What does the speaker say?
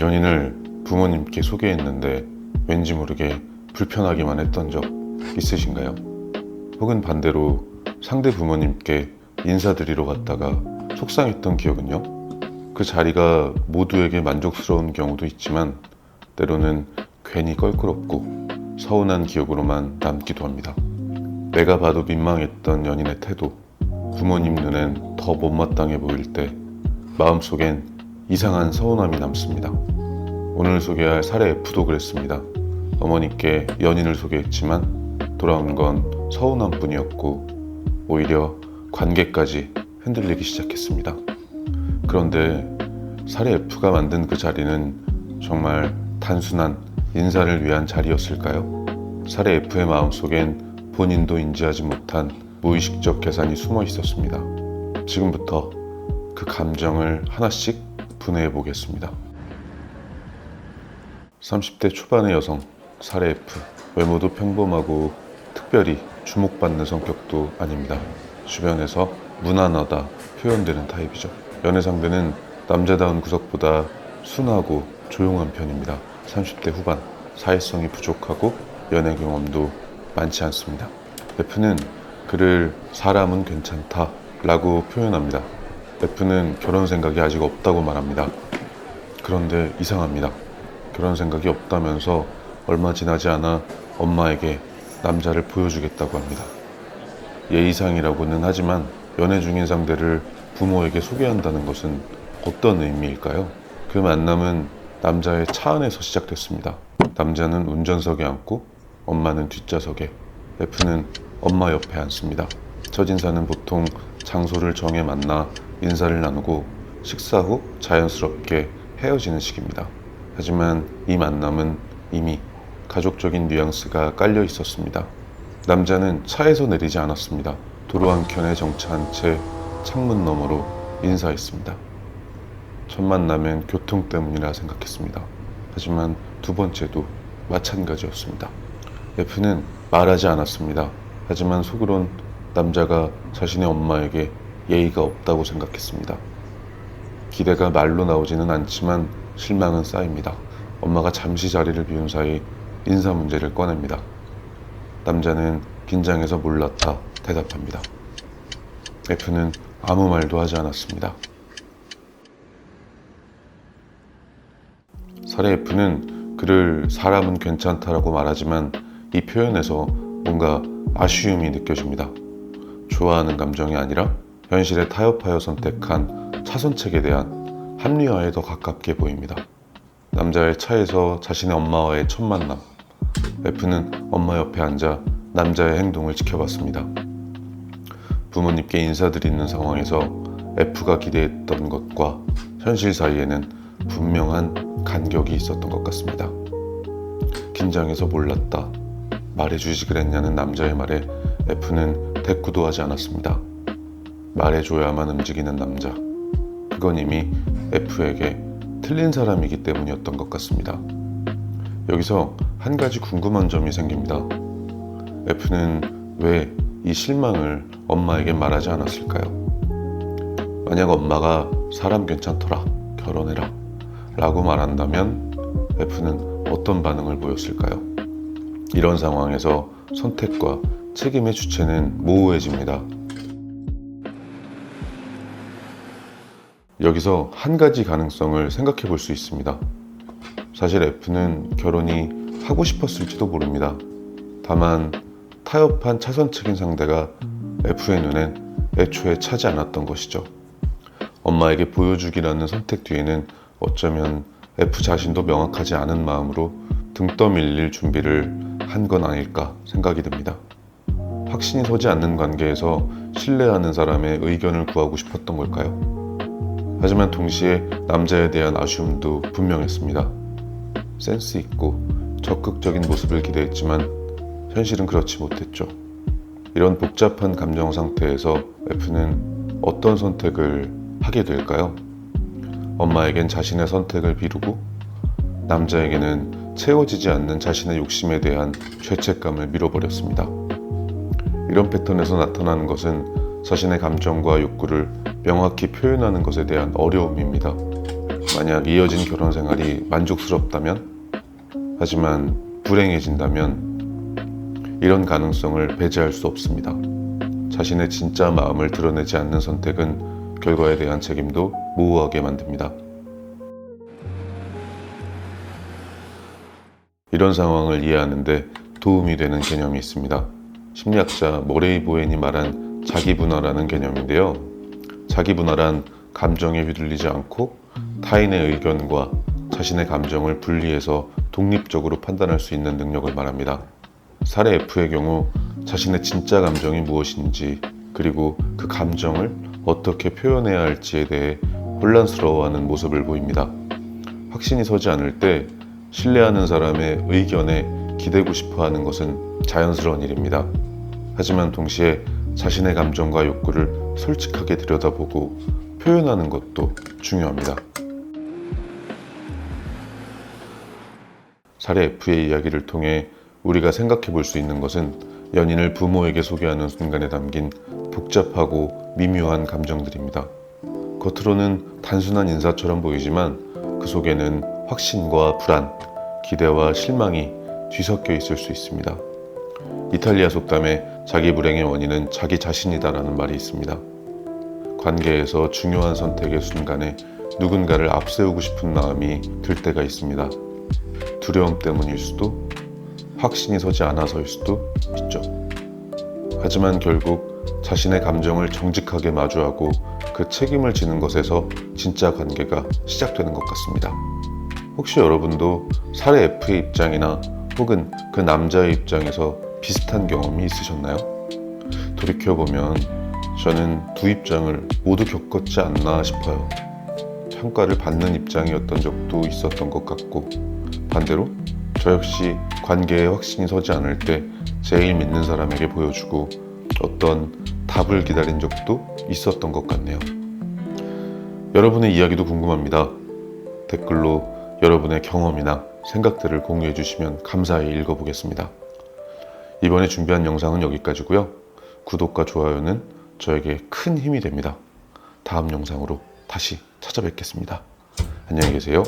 연인을 부모님께 소개했는데 왠지 모르게 불편하기만 했던 적 있으신가요? 혹은 반대로 상대 부모님께 인사드리러 갔다가 속상했던 기억은요? 그 자리가 모두에게 만족스러운 경우도 있지만 때로는 괜히 껄끄럽고 서운한 기억으로만 남기도 합니다. 내가 봐도 민망했던 연인의 태도, 부모님 눈엔 더 못마땅해 보일 때 마음속엔 이상한 서운함이 남습니다. 오늘 소개할 사례 F도 그랬습니다. 어머니께 연인을 소개했지만 돌아온 건 서운함 뿐이었고 오히려 관계까지 흔들리기 시작했습니다. 그런데 사례 F가 만든 그 자리는 정말 단순한 인사를 위한 자리였을까요? 사례 F의 마음속엔 본인도 인지하지 못한 무의식적 계산이 숨어 있었습니다. 지금부터 그 감정을 하나씩 분해해 보겠습니다. 30대 초반의 여성, 사례 F. 외모도 평범하고 특별히 주목받는 성격도 아닙니다. 주변에서 무난하다 표현되는 타입이죠. 연애 상대는 남자다운 구석보다 순하고 조용한 편입니다. 30대 후반, 사회성이 부족하고 연애 경험도 많지 않습니다. F는 그를 사람은 괜찮다 라고 표현합니다. F는 결혼 생각이 아직 없다고 말합니다. 그런데 이상합니다. 결혼 생각이 없다면서 얼마 지나지 않아 엄마에게 남자를 보여주겠다고 합니다. 예의상이라고는 하지만 연애 중인 상대를 부모에게 소개한다는 것은 어떤 의미일까요? 그 만남은 남자의 차 안에서 시작됐습니다. 남자는 운전석에 앉고 엄마는 뒷좌석에 F는 엄마 옆에 앉습니다. 첫인사는 보통 장소를 정해 만나 인사를 나누고 식사 후 자연스럽게 헤어지는 식입니다. 하지만 이 만남은 이미 가족적인 뉘앙스가 깔려 있었습니다. 남자는 차에서 내리지 않았습니다. 도로 한켠에 정차한 채 창문 너머로 인사했습니다. 첫 만남엔 교통 때문이라 생각했습니다. 하지만 두 번째도 마찬가지였습니다. F는 말하지 않았습니다. 하지만 속으론 남자가 자신의 엄마에게 예의가 없다고 생각했습니다. 기대가 말로 나오지는 않지만 실망은 쌓입니다. 엄마가 잠시 자리를 비운 사이 인사 문제를 꺼냅니다. 남자는 긴장해서 몰랐다 대답합니다. F는 아무 말도 하지 않았습니다. 사례 F는 그를 사람은 괜찮다라고 말하지만 이 표현에서 뭔가 아쉬움이 느껴집니다. 좋아하는 감정이 아니라 현실에 타협하여 선택한 차선책에 대한 합리화에 더 가깝게 보입니다. 남자의 차에서 자신의 엄마와의 첫 만남. F는 엄마 옆에 앉아 남자의 행동을 지켜봤습니다. 부모님께 인사드리는 상황에서 F가 기대했던 것과 현실 사이에는 분명한 간격이 있었던 것 같습니다. 긴장해서 몰랐다. 말해주지 그랬냐는 남자의 말에 F는 대꾸도 하지 않았습니다. 말해줘야만 움직이는 남자. 그건 이미 F에게 틀린 사람이기 때문이었던 것 같습니다. 여기서 한 가지 궁금한 점이 생깁니다. F는 왜 이 실망을 엄마에게 말하지 않았을까요? 만약 엄마가 사람 괜찮더라, 결혼해라 라고 말한다면 F는 어떤 반응을 보였을까요? 이런 상황에서 선택과 책임의 주체는 모호해집니다. 여기서 한 가지 가능성을 생각해 볼 수 있습니다. 사실 F는 결혼이 하고 싶었을지도 모릅니다. 다만 타협한 차선책인 상대가 F의 눈엔 애초에 차지 않았던 것이죠. 엄마에게 보여주기라는 선택 뒤에는 어쩌면 F 자신도 명확하지 않은 마음으로 등 떠밀릴 준비를 한 건 아닐까 생각이 듭니다. 확신이 서지 않는 관계에서 신뢰하는 사람의 의견을 구하고 싶었던 걸까요? 하지만 동시에 남자에 대한 아쉬움도 분명했습니다. 센스 있고 적극적인 모습을 기대했지만 현실은 그렇지 못했죠. 이런 복잡한 감정 상태에서 F는 어떤 선택을 하게 될까요? 엄마에겐 자신의 선택을 비루고 남자에게는 채워지지 않는 자신의 욕심에 대한 죄책감을 밀어버렸습니다. 이런 패턴에서 나타나는 것은 자신의 감정과 욕구를 명확히 표현하는 것에 대한 어려움입니다. 만약 이어진 결혼 생활이 만족스럽다면 하지만 불행해진다면 이런 가능성을 배제할 수 없습니다. 자신의 진짜 마음을 드러내지 않는 선택은 결과에 대한 책임도 모호하게 만듭니다. 이런 상황을 이해하는데 도움이 되는 개념이 있습니다. 심리학자 모레이 보엔이 말한 자기 분화라는 개념인데요. 자기 분화란 감정에 휘둘리지 않고 타인의 의견과 자신의 감정을 분리해서 독립적으로 판단할 수 있는 능력을 말합니다. 사례 F의 경우 자신의 진짜 감정이 무엇인지 그리고 그 감정을 어떻게 표현해야 할지에 대해 혼란스러워하는 모습을 보입니다. 확신이 서지 않을 때 신뢰하는 사람의 의견에 기대고 싶어 하는 것은 자연스러운 일입니다. 하지만 동시에 자신의 감정과 욕구를 솔직하게 들여다보고 표현하는 것도 중요합니다. 사례 F의 이야기를 통해 우리가 생각해 볼 수 있는 것은 연인을 부모에게 소개하는 순간에 담긴 복잡하고 미묘한 감정들입니다. 겉으로는 단순한 인사처럼 보이지만 그 속에는 확신과 불안, 기대와 실망이 뒤섞여 있을 수 있습니다. 이탈리아 속담에 자기 불행의 원인은 자기 자신이다라는 말이 있습니다. 관계에서 중요한 선택의 순간에 누군가를 앞세우고 싶은 마음이 들 때가 있습니다. 두려움 때문일 수도, 확신이 서지 않아서일 수도 있죠. 하지만 결국 자신의 감정을 정직하게 마주하고 그 책임을 지는 것에서 진짜 관계가 시작되는 것 같습니다. 혹시 여러분도 사례 F의 입장이나 혹은 그 남자의 입장에서 비슷한 경험이 있으셨나요? 돌이켜보면 저는 두 입장을 모두 겪었지 않나 싶어요. 평가를 받는 입장이었던 적도 있었던 것 같고 반대로 저 역시 관계에 확신이 서지 않을 때 제일 믿는 사람에게 보여주고 어떤 답을 기다린 적도 있었던 것 같네요. 여러분의 이야기도 궁금합니다. 댓글로 여러분의 경험이나 생각들을 공유해 주시면 감사히 읽어보겠습니다. 이번에 준비한 영상은 여기까지고요. 구독과 좋아요는 저에게 큰 힘이 됩니다. 다음 영상으로 다시 찾아뵙겠습니다. 안녕히 계세요.